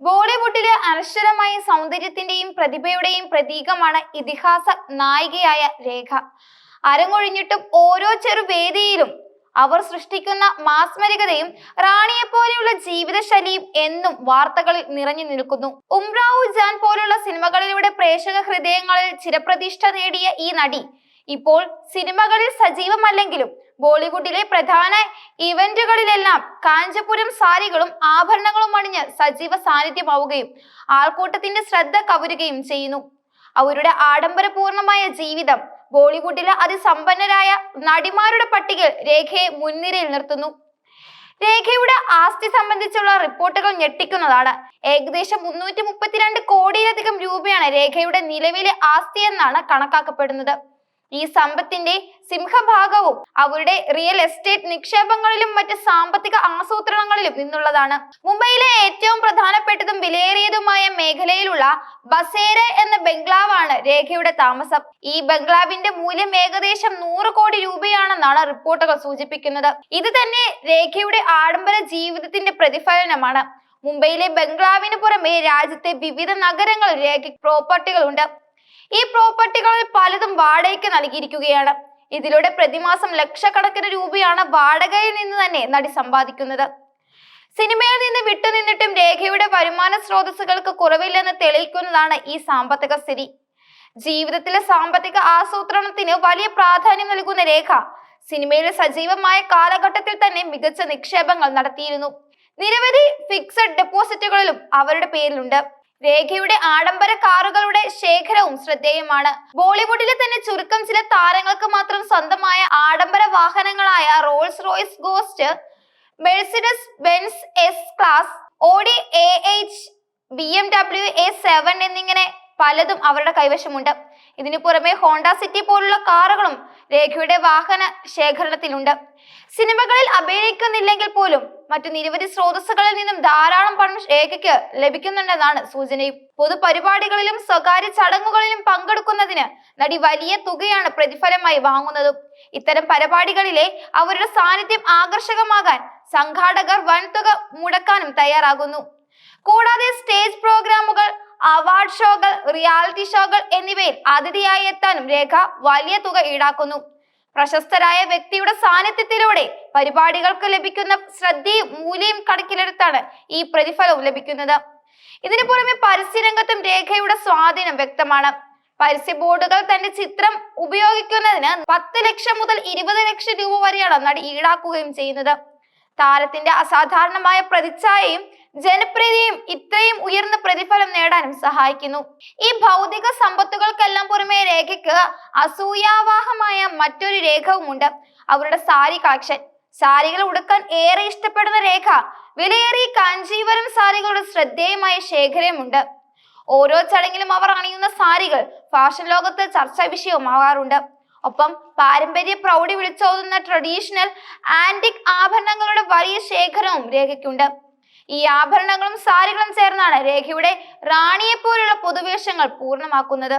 ബോളിവുഡിലെ അനശ്വരമായ സൗന്ദര്യത്തിന്റെയും പ്രതിഭയുടെയും പ്രതീകമാണ് ഇതിഹാസ നായികയായ രേഖ. അരങ്ങൊഴിഞ്ഞിട്ടും ഓരോ ചെറുവേദിയിലും അവർ സൃഷ്ടിക്കുന്ന മാസ്മരികതയും റാണിയെ പോലെയുള്ള ജീവിതശൈലിയും എന്നും വാർത്തകളിൽ നിറഞ്ഞു നിൽക്കുന്നു. ഉംറാവു ജാൻ പോലുള്ള സിനിമകളിലൂടെ പ്രേക്ഷക ഹൃദയങ്ങളിൽ ചിരപ്രതിഷ്ഠ നേടിയ ഈ നടി ഇപ്പോൾ സിനിമകളിൽ സജീവമല്ലെങ്കിലും ബോളിവുഡിലെ പ്രധാന ഇവന്റുകളിലെല്ലാം കാഞ്ചപുരം സാരികളും ആഭരണങ്ങളും അണിഞ്ഞ് സജീവ സാന്നിധ്യമാവുകയും ആൾക്കൂട്ടത്തിന്റെ ശ്രദ്ധ കവരുകയും ചെയ്യുന്നു. അവരുടെ ആഡംബരപൂർണമായ ജീവിതം ബോളിവുഡിലെ അതിസമ്പന്നരായ നടിമാരുടെ പട്ടികയിൽ രേഖയെ മുൻനിരയിൽ നിർത്തുന്നു. രേഖയുടെ ആസ്തി സംബന്ധിച്ചുള്ള റിപ്പോർട്ടുകൾ ഞെട്ടിക്കുന്നതാണ്. ഏകദേശം മുന്നൂറ്റി മുപ്പത്തിരണ്ട് കോടിയിലധികം രൂപയാണ് രേഖയുടെ നിലവിലെ ആസ്തി എന്നാണ് കണക്കാക്കപ്പെടുന്നത്. ഈ സമ്പത്തിന്റെ സിംഹഭാഗവും അവരുടെ റിയൽ എസ്റ്റേറ്റ് നിക്ഷേപങ്ങളിലും മറ്റ് സാമ്പത്തിക ആസൂത്രണങ്ങളിലും നിന്നുള്ളതാണ്. മുംബൈയിലെ ഏറ്റവും പ്രധാനപ്പെട്ടതും വിലയേറിയതുമായ മേഖലയിലുള്ള ബസേര എന്ന ബംഗ്ലാവാണ് രേഖയുടെ താമസം. ഈ ബംഗ്ലാവിന്റെ മൂല്യം ഏകദേശം നൂറ് കോടി രൂപയാണെന്നാണ് റിപ്പോർട്ടുകൾ സൂചിപ്പിക്കുന്നത്. ഇത് തന്നെ രേഖയുടെ ആഡംബര ജീവിതത്തിന്റെ പ്രതിഫലനമാണ്. മുംബൈയിലെ ബംഗ്ലാവിന് പുറമെ രാജ്യത്തെ വിവിധ നഗരങ്ങളിൽ രേഖ പ്രോപ്പർട്ടികളുണ്ട് ഈ പ്രോപ്പർട്ടികളിൽ പലതും വാടകയ്ക്ക് നൽകിയിരിക്കുകയാണ്. ഇതിലൂടെ പ്രതിമാസം ലക്ഷക്കണക്കിന് രൂപയാണ് വാടകയിൽ നിന്ന് തന്നെ നടി സമ്പാദിക്കുന്നത്. സിനിമയിൽ നിന്ന് വിട്ടുനിന്നിട്ടും രേഖയുടെ വരുമാന സ്രോതസ്സുകൾക്ക് കുറവില്ലെന്ന് തെളിയിക്കുന്നതാണ് ഈ സാമ്പത്തിക സ്ഥിതി. ജീവിതത്തിലെ സാമ്പത്തിക ആസൂത്രണത്തിന് വലിയ പ്രാധാന്യം നൽകുന്ന രേഖ സിനിമയിലെ സജീവമായ കാലഘട്ടത്തിൽ തന്നെ മികച്ച നിക്ഷേപങ്ങൾ നടത്തിയിരുന്നു. നിരവധി ഫിക്സഡ് ഡെപ്പോസിറ്റുകളിലും അവരുടെ പേരിലുണ്ട്. രേഖയുടെ ആഡംബര കാറുകളുടെ ശേഖരവും ശ്രദ്ധേയമാണ്. ബോളിവുഡിലെ തന്നെ ചുരുക്കം ചില താരങ്ങൾക്ക് മാത്രം സ്വന്തമായ ആഡംബര വാഹനങ്ങളായ Rolls Royce Ghost Mercedes Benz S class Audi A H B M W A seven എന്നിങ്ങനെ പലതും അവരുടെ കൈവശമുണ്ട്. ഇതിനു പുറമെ ഹോണ്ട സിറ്റി പോലുള്ള കാറുകളും രേഖയുടെ വാഹന ശേഖരണത്തിലുണ്ട്. സിനിമകളിൽ അഭിനയിക്കുന്നില്ലെങ്കിൽ പോലും മറ്റു നിരവധി സ്രോതസ്സുകളിൽ നിന്നും ധാരാളം പണം രേഖയ്ക്ക് ലഭിക്കുന്നുണ്ടെന്നാണ് സൂചനയും. പൊതുപരിപാടികളിലും സ്വകാര്യ ചടങ്ങുകളിലും പങ്കെടുക്കുന്നതിന് നടി വലിയ തുകയാണ് പ്രതിഫലമായി വാങ്ങുന്നതും. ഇത്തരം പരിപാടികളിലെ അവരുടെ സാന്നിധ്യം ആകർഷകമാകാൻ സംഘാടകർ വൻതുക മുടക്കാനും തയ്യാറാകുന്നു. കൂടാതെ സ്റ്റേജ് പ്രോഗ്രാമുകൾ അവാർഡ് ഷോകൾ റിയാലിറ്റി ഷോകൾ എന്നിവയിൽ അതിഥിയായി എത്താനും രേഖ വലിയ തുക ഈടാക്കുന്നു. പ്രശസ്തരായ വ്യക്തിയുടെ സാന്നിധ്യത്തിലൂടെ പരിപാടികൾക്ക് ലഭിക്കുന്ന ശ്രദ്ധയും മൂല്യം കണക്കിലെടുത്താണ് ഈ പ്രതിഫലവും ലഭിക്കുന്നത്. ഇതിനു പുറമെ പരസ്യരംഗത്തും രേഖയുടെ സ്വാധീനം വ്യക്തമാണ്. പരസ്യ ബോർഡുകൾ തന്റെ ചിത്രം ഉപയോഗിക്കുന്നതിന് പത്ത് ലക്ഷം മുതൽ ഇരുപത് ലക്ഷം രൂപ വരെയാണ് നടി ഈടാക്കുകയും ചെയ്യുന്നത്. താരത്തിന്റെ അസാധാരണമായ പ്രതിച്ഛായയും ജനപ്രീതിയും ഇത്രയും ഉയർന്ന പ്രതിഫലം നേടാനും സഹായിക്കുന്നു. ഈ ഭൗതിക സമ്പത്തുകൾക്കെല്ലാം പുറമെ രേഖയ്ക്ക് അസൂയാവാഹമായ മറ്റൊരു രേഖവുമുണ്ട്. അവരുടെ സാരി കളക്ഷൻ. സാരികൾ ഉടുക്കാൻ ഏറെ ഇഷ്ടപ്പെടുന്ന രേഖ. വിലയേറിയ കാഞ്ചീവരം സാരികളുടെ ശ്രദ്ധേയമായ ശേഖരമുണ്ട്. ഓരോ ചടങ്ങിലും അവർ അണിയുന്ന സാരികൾ ഫാഷൻ ലോകത്ത് ചർച്ചാ വിഷയമാകാറുണ്ട് ഒപ്പം പാരമ്പര്യ പ്രൗഢി വിളിച്ചോതുന്ന ട്രഡീഷണൽ ആന്റിക് ആഭരണങ്ങളുടെ വലിയ ശേഖരവും രേഖയ്ക്കുണ്ട്. ഈ ആഭരണങ്ങളും സാരികളും ചേർന്നാണ് രേഖയുടെ റാണിയെ പോലുള്ള പൊതുവേഷങ്ങൾ പൂർണമാക്കുന്നത്.